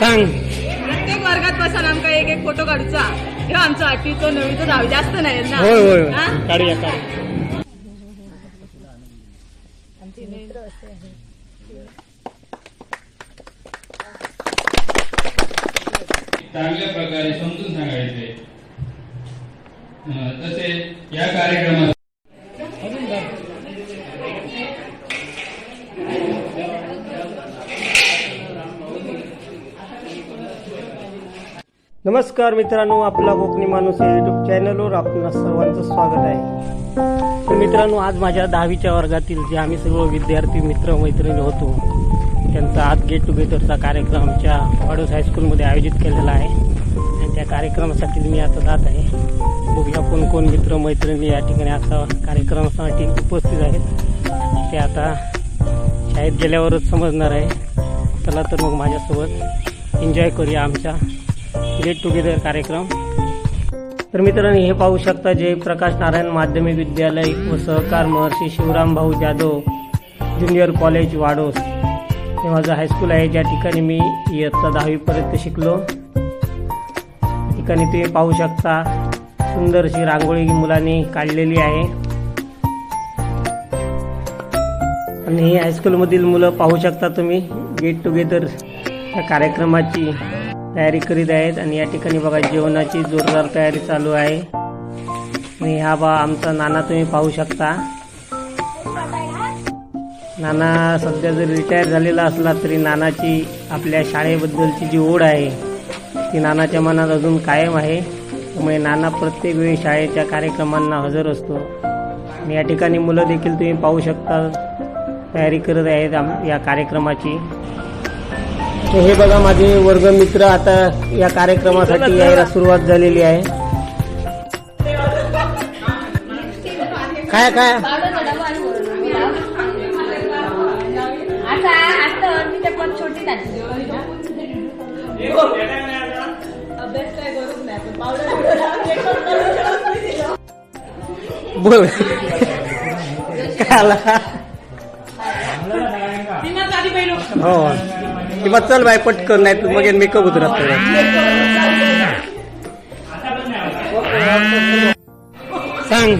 सांग. प्रत्येक वर्गात बसून आमका एक एक फोटो काढूचा. ह्यो आमचो आठवीचो नववीचो दहावी जास्त नाही ना. होय होय. हा? काढूया काढूया. चांगल्या प्रकारे समजून सांगायचे. अं, तसे या कार्यक्रमात नमस्कार मित्रांनो आपला कोकणी माणूस या युट्यूब चॅनलवर आपण सर्वांचं स्वागत आहे. तर मित्रांनो आज माझ्या दहावीच्या वर्गातील जे आम्ही सर्व विद्यार्थी मित्र मैत्रिणी होतो त्यांचा आज गेट टुगेदरचा कार्यक्रम आमच्या वाडोस हायस्कूलमध्ये आयोजित केलेला आहे. आणि त्या कार्यक्रमासाठी मी आता जात आहे. बघूया कोण कोण मित्र मैत्रिणी या ठिकाणी आता कार्यक्रमासाठी उपस्थित आहेत. ते आता शाळेत गेल्यावरच समजणार आहे. चला तर मग माझ्यासोबत एन्जॉय करूया आमच्या गेट टुगेदर कार्यक्रम. तर मित्रांनो हे पाहू शकता जे प्रकाश नारायण माध्यमिक विद्यालय व सहकार महर्षी शिवराम भाऊ जाधव ज्युनियर कॉलेज वाडोस. हे माझं हायस्कूल आहे. ज्या ठिकाणी मी इयत्ता दहावीपर्यंत शिकलो. ठिकाणी तुम्ही पाहू शकता सुंदरशी रांगोळी मुलांनी काढलेली आहे. आणि ही हायस्कूलमधील मुलं पाहू शकता तुम्ही. गेट टुगेदर या कार्यक्रमाची. तयारी करीत आहेत आणि या ठिकाणी बघा जेवणाची जोरदार तयारी चालू आहे. आणि हा बा आमचा नाना तुम्ही पाहू शकता. नाना सध्या जर रिटायर झालेला असला तरी नानाची आपल्या शाळेबद्दलची जी ओढ आहे ती नानाच्या मनात अजून कायम आहे. त्यामुळे नाना प्रत्येक वेळी शाळेच्या कार्यक्रमांना हजर असतो. आणि या ठिकाणी मुलं देखील तुम्ही पाहू शकता तयारी करत आहेत आम- या कार्यक्रमाची. हे बघा माझे वर्गमित्र आता या कार्यक्रमासाठी यायला सुरुवात झालेली आहे. काय काय? बोल. काय आला हो. किंवा चल बाय पटकन नाही तर मग मेकअप उतरत सांग.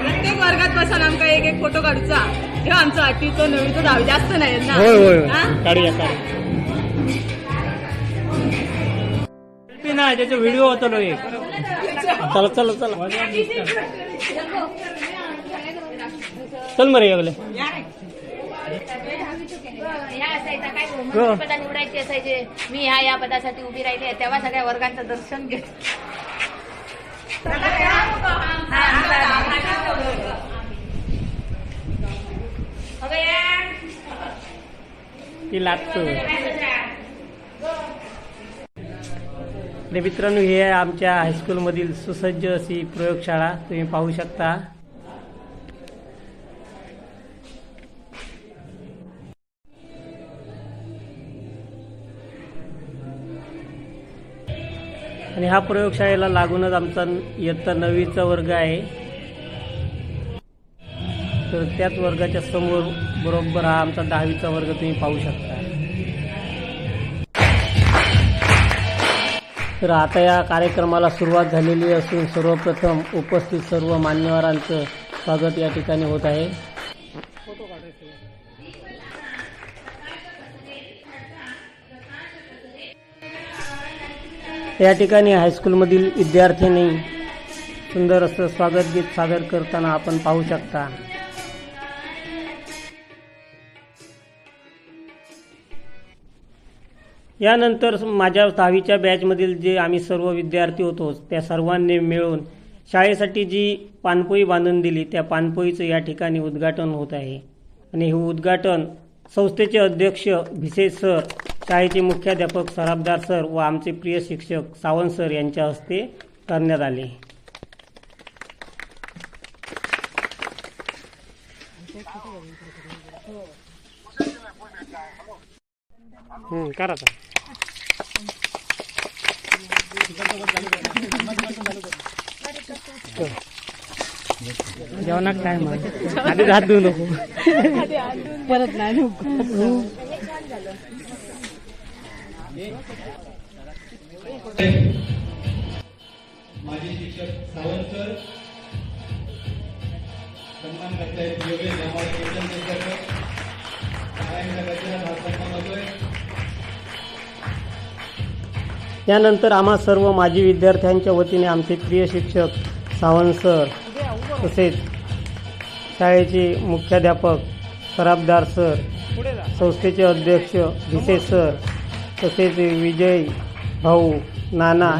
प्रत्येक वर्गात बसून आमका एक एक फोटो काढूचा. ह्यो आमचो आठवीचो नववीचो दहावी जास्त नाही ना. होय होय हा? काढूया काढूया. ना त्याचा व्हिडिओ होतो लो एक. चला चला चला. चल मरे ह्या असायचा काय हो. मंत्रिपद निवडायचे असायचे मी ह्या या पदासाठी उभी राहिली तेव्हा सगळ्या वर्गांचं दर्शन घेत. ती लागतो मित्रांनो हे आहे आमच्या हायस्कूलमधील सुसज्ज अशी प्रयोगशाळा तुम्ही पाहू शकता आणि हा प्रयोगशाळेला लागूनच आमचा इयत्ता नववीचा वर्ग आहे. तर त्याच वर्गाच्या समोर बरोबर हा आमचा दहावीचा वर्ग तुम्ही पाहू शकता. तर आता या कार्यक्रमाला सुरुवात झालेली असून सर्वप्रथम उपस्थित सर्व मान्यवरांचं स्वागत या ठिकाणी होत आहे. या ठिकाणी हायस्कूलमधील विद्यार्थ्यांनी सुंदर असं स्वागत गीत सादर करताना आपण पाहू शकता. यानंतर माझ्या दहावीच्या बॅचमधील जे आम्ही सर्व विद्यार्थी होतो त्या सर्वांनी मिळून शाळेसाठी जी पानपोई बांधून दिली त्या पानपोईचं या ठिकाणी उद्घाटन होत आहे. आणि हे उद्घाटन संस्थेचे अध्यक्ष भिसे सर शाळेचे मुख्याध्यापक सराबदार सर व आमचे प्रिय शिक्षक सावंत सर यांच्या हस्ते करण्यात आले. करा. जेवणात काय मग? आधी हात धुवू नको परत नाही माजी शिक्षक सावंत सर सन्मान करतायत योगेश धमाल कीर्तन शिक्षक नारायण सरांचा हा सन्मान होतोय यानंतर आम्हा सर्व माजी विद्यार्थ्यांच्या वतीने आमचे प्रिय शिक्षक सावंत सर तसेच शाळेचे मुख्याध्यापक सराबदार सर संस्थेचे अध्यक्ष भिसे सर तसेच विजय भाऊ नाना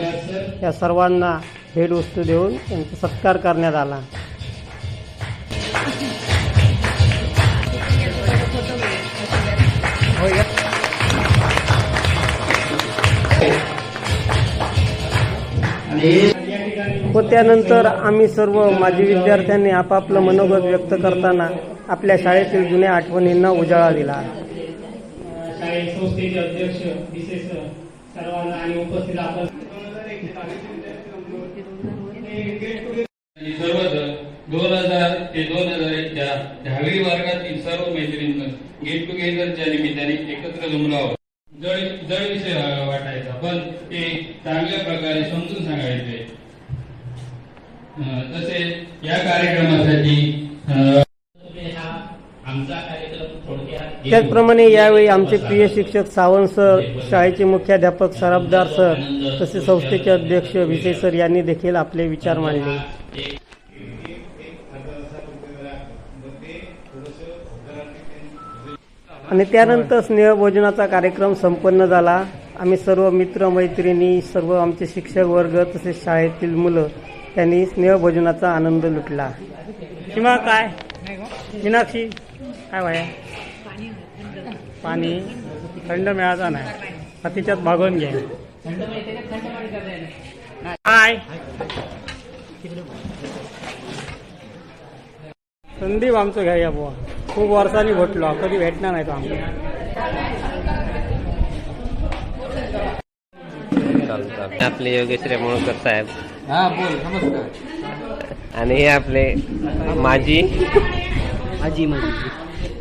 या सर्वांना भेटवस्तू देऊन त्यांचा सत्कार करण्यात आला. व त्यानंतर आम्ही सर्व माजी विद्यार्थ्यांनी आपापलं मनोगत व्यक्त करताना आपल्या शाळेतील जुन्या आठवणींना उजाळा दिला. या संस्थेचे अध्यक्ष विशेष सर्वांना आणि उपस्थित आपण सर्वजण दोन हजार ते दोन हजार एकच्या दहावी वर्गातील सर्व मैत्रिणी गेट टुगेदरच्या निमित्ताने एकत्र जमलो आहोत. जड जळ विषय वाटायचा पण ते चांगल्या प्रकारे समजून सांगायचे. तसे या कार्यक्रमासाठी अं, त्याचप्रमाणे यावेळी आमचे प्रिय शिक्षक सावंत सर शाळेचे मुख्याध्यापक सराबदार सर तसेच संस्थेचे अध्यक्ष विजय सर यांनी देखील आपले विचार मांडले. आणि त्यानंतर स्नेहभोजनाचा कार्यक्रम संपन्न झाला. आम्ही सर्व मित्र मैत्रिणी सर्व आमचे शिक्षक वर्ग तसेच शाळेतील मुलं यांनी स्नेहभोजनाचा आनंद लुटला. किंवा काय? मीनाक्षी? काय वाया पाणी थंड मिळायचा नाही. हा तिच्यात भागवून घ्या काय संदीप आमचं घ्या या बुवा. खूप वर्षांनी भेटलो. कधी भेटणार नाही तो आमच्या. आपले योगेश रेमोळकर साहेब. हा बोल नमस्कार. आणि हे आपले माजी. आजी माझी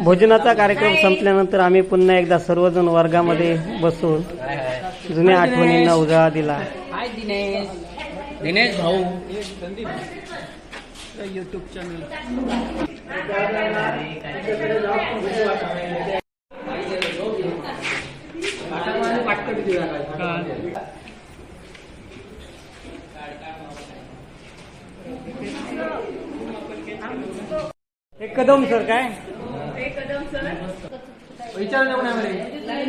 भोजनाचा कार्यक्रम संपल्यानंतर आम्ही पुन्हा एकदा सर्वजण वर्गामध्ये बसून जुन्या आठवणींना उजाळा दिला. दिनेश. भाऊ. एक कदम सर काय?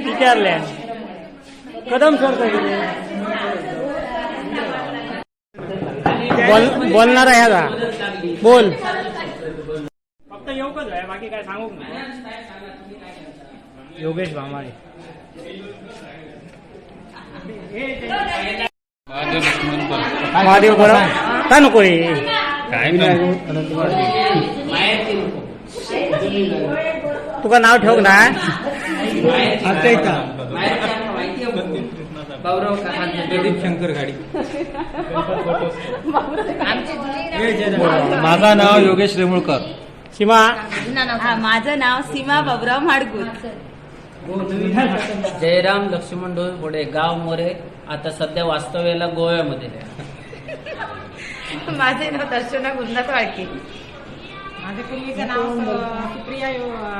विचारले कदम सर बोल बोलणार आहे का बोल. फक्त येऊकच आहे बाकी काय सांगू योगेश भामाळे. महादेव बरं का नको काय नाही. तुका नाव ठेव ना? प्रदीप शंकर गाडी माझं नाव योगेश रेमुळकर. सीमा? हा, माझं नाव सीमा बाबराव माडगूत जयराम लक्ष्मण डोळे पुढे गाव मोरे आता सध्या वास्तव्याला गोव्यामध्ये. माझे नाव दर्शना गुरुनाथ वाळके माझे पूर्वीचं नाव सुप्रिया यो- अ,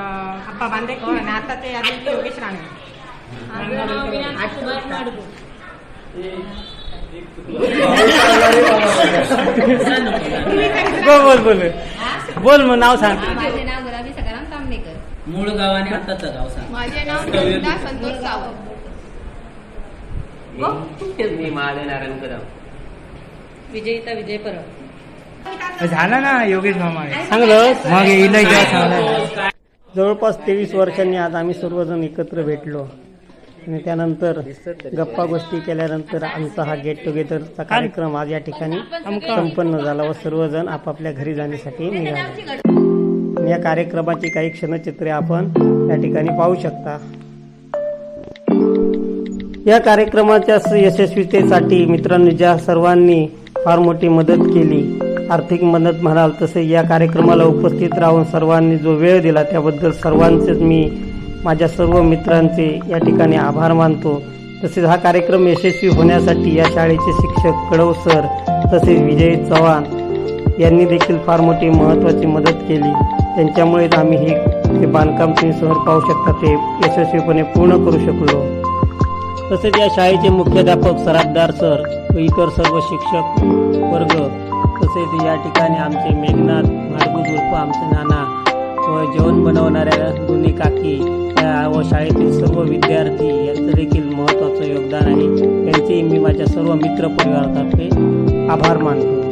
आप्पा बांदेकर आणि आता ते आदित्य योगेश राणे. बोल बोल बोल. बोल मग नाव सांग. माझे नाव गुलाबी सकाराम तांबेकर. मूळ गाव आणि आताचं गाव सांग. माझे नाव संतोष सावंत. मी महादेव नारायण कदम. विजयिता विजय परब. झालं ना योगेश भामाळे चांगलं. मग जवळपास तेवीस वर्षांनी आज आम्ही सर्वजण एकत्र भेटलो. आणि त्यानंतर गप्पा गोष्टी केल्यानंतर आमचा हा गेट टुगेदरचा कार्यक्रम आज या ठिकाणी संपन्न झाला व सर्वजण आपापल्या घरी जाण्यासाठी निघाले. या कार्यक्रमाची काही क्षणचित्रे आपण या ठिकाणी पाहू शकता. या कार्यक्रमाच्या यशस्वीतेसाठी मित्रांनी ज्या सर्वांनी फार मोठी मदत केली आर्थिक मदत म्हणाल तसे या कार्यक्रमाला उपस्थित राहून सर्वांनी जो वेळ दिला त्याबद्दल सर्वांचेच मी माझ्या सर्व मित्रांचे या ठिकाणी आभार मानतो. तसेच हा कार्यक्रम यशस्वी होण्यासाठी या शाळेचे शिक्षक कडव सर तसेच विजय चव्हाण यांनी देखील फार मोठी महत्त्वाची मदत केली. त्यांच्यामुळेच आम्ही हे ते बांधकाम तुम्ही सहज पाहू शकता ते यशस्वीपणे पूर्ण करू शकलो. तसेच या शाळेचे मुख्याध्यापक सराफदार सर व इतर सर्व शिक्षक वर्ग तसेच या ठिकाणी आमचे मेघनाथ माडगुज उर्फ आमचे नाना व जेवण बनवणाऱ्या दोन्ही काकी व शाळेतील सर्व विद्यार्थी यांचं देखील महत्त्वाचं योगदान आहे. त्यांचेही मी माझ्या सर्व मित्रपरिवारातर्फे आभार मानतो.